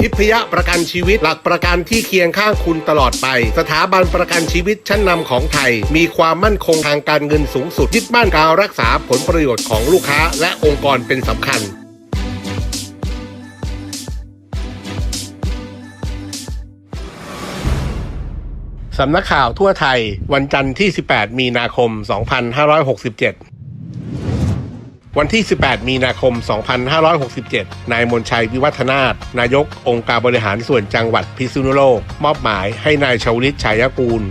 ทิพยประกันชีวิต หลักประกันที่เคียงข้างคุณตลอดไป สถาบันประกันชีวิตชั้นนำของไทย มีความมั่นคงทางการเงินสูงสุดยึดมั่นการรักษาผลประโยชน์ของลูกค้า และองค์กรเป็นสำคัญสำนักข่าวทั่วไทย วันจันทร์ที่ 18 มีนาคม 2567 วันที่ 18 มีนาคม 2567 นายมนชัยวิวัฒนาถนายกองค์การบริหารส่วนจังหวัดพิษณุโลก มอบหมายให้นายชวลิตชัยกูล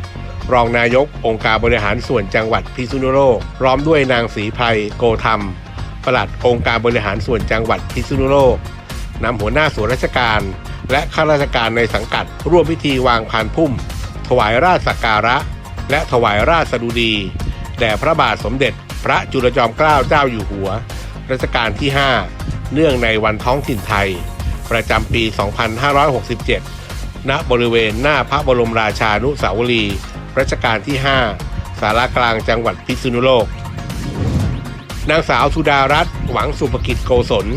รองนายกองค์การบริหารส่วนจังหวัดพิษณุโลกพร้อมด้วยนางศรีไพรโกธรรมปลัดองค์การบริหารส่วนจังหวัดพิษณุโลกนำหัวหน้าส่วนราชการ และข้าราชการในสังกัด ร่วมพิธีวางพานพุ่ม ถวายราชสักการะ และถวายราชสดุดี แด่พระบาทสมเด็จ พระจุลจอมเกล้าเจ้าอยู่หัว รัชกาลที่ 5 เนื่องในวันท้องถิ่นไทย ประจำปี 2567 ณ บริเวณหน้าพระบรมราชานุสาวรีย์รัชกาลที่ 5 สารากลางจังหวัดพิษณุโลก นางสาวสุดารัตน์หวังสุภกิจโกศล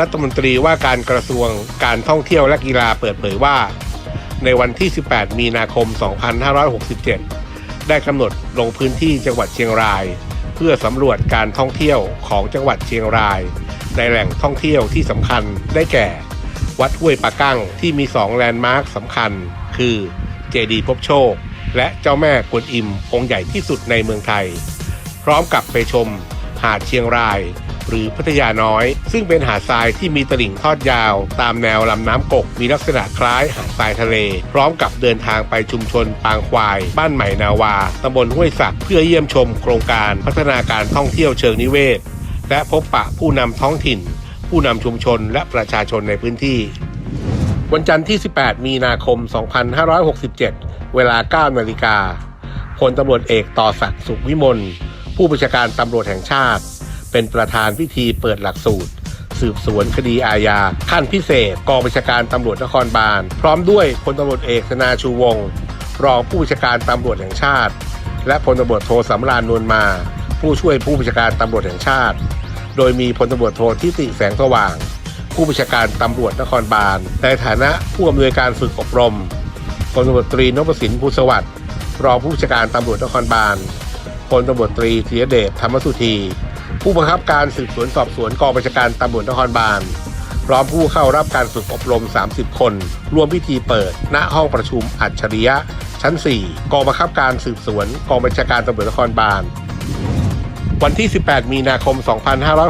รัฐมนตรีว่าการกระทรวงการท่องเที่ยวและกีฬาเปิดเผยว่า ในวันที่ 18 มีนาคม 2567 ได้กำหนดลงพื้นที่จังหวัดเชียงราย พื่อสำรวจการท่องเที่ยวของจังหวัดเชียงราย ในแหล่งท่องเที่ยวที่สำคัญได้แก่ วัดห้วยปะกั้งที่มีสองแลนด์มาร์คสำคัญ คือเจดีย์ภพโชค และเจ้าแม่กวนอิมองค์ใหญ่ที่สุดในเมืองไทย พร้อมกับไปชมหาดเชียงราย หรือพัทยาน้อย ซึ่งเป็นหาดทรายที่มีตลิ่งทอดยาว ตามแนวลำน้ำกก มีลักษณะคล้ายหาดทรายทะเล พร้อมกับเดินทางไปชุมชนปางควาย บ้านใหม่นาวาตำบลห้วยสักเพื่อเยี่ยมชมโครงการพัฒนาการท่องเที่ยวเชิงนิเวศ และพบปะผู้นำท้องถิ่น ผู้นำชุมชนและประชาชนในพื้นที่ วันจันทร์ที่ 18 มีนาคม 2567 เวลา 9 นาฬิกาพลตำรวจเอกต่อศักดิ์สุขวิมลผู้บัญชาการตำรวจแห่งชาติ เป็นประธานพิธีเปิดหลักสูตร สืบสวนคดีอาญาขั้นพิเศษกองบัญชาการตำรวจนครบาล พร้อมด้วยพลตำรวจเอกธนาชูวงศ์รองผู้บัญชาการตำรวจแห่งชาติ และพลตำรวจโทสำราญนวลมา ผู้ช่วยผู้บัญชาการตำรวจแห่งชาติ โดยมีพลตำรวจโททิติแสงสว่าง ผู้บัญชาการตำรวจนครบาล ในฐานะผู้อำนวยการฝึกอบรมพลตำรวจตรีนพสินภูสวัสดิ์รองผู้บัญชาการตำรวจนครบาลพลตำรวจตรีธีรเดชธรรมสุธี ผู้บังคับการสืบสวนสอบสวนกองบัญชาการตำรวจนครบาลพร้อมผู้เข้ารับการฝึกอบรม 30 คนร่วมพิธีเปิด ณ ห้องประชุมอัจฉริยะ ชั้น 4 กองบังคับการสืบสวน กองบัญชาการตำรวจนครบาล วันที่ 18 มีนาคม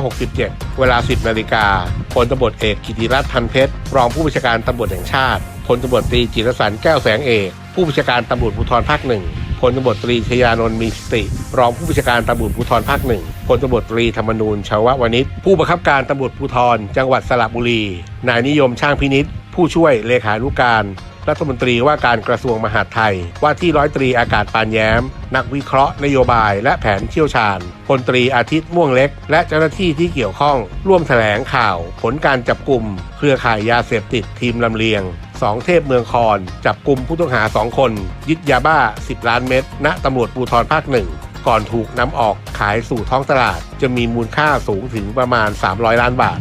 2567 เวลา 10 นาฬิกาพลตำรวจเอกกิติรัตน์พันเพชร รองผู้บัญชาการตำรวจแห่งชาติพลตำรวจตรีจิรสันแก้วแสงเอก ผู้บัญชาการตำรวจภูธรภาคหนึ่ง พลตำรวจตรีชยานนท์มีสติ รองผู้บัญชาการตำรวจภูธรภาคหนึ่งพลตำรวจตรีธรรมนูญชาววณิชผู้บังคับการตำรวจภูธรจังหวัดสระบุรี นายนิยมช่างพินิษผู้ช่วยเลขานุการรัฐมนตรีว่าการกระทรวงมหาดไทย ว่าที่ร้อยตรีอากาศปานแย้ม นักวิเคราะห์นโยบายและแผนเชี่ยวชาญพลตรีอาทิตย์ม่วงเล็ก และเจ้าหน้าที่ที่เกี่ยวข้อง ร่วมแถลงข่าว ผลการจับกลุ่มเครือข่ายยาเสพติดทีมลำเลียง สองเทพเมืองคอน จับกลุ่มผู้ต้องหา 2 คน ยึดยาบ้า 10 ล้านเม็ดณตำรวจภูทรภาคหนึ่ง ก่อนถูกนำออกขายสู่ท้องตลาด จะมีมูลค่าสูงถึงประมาณ 300 ล้านบาท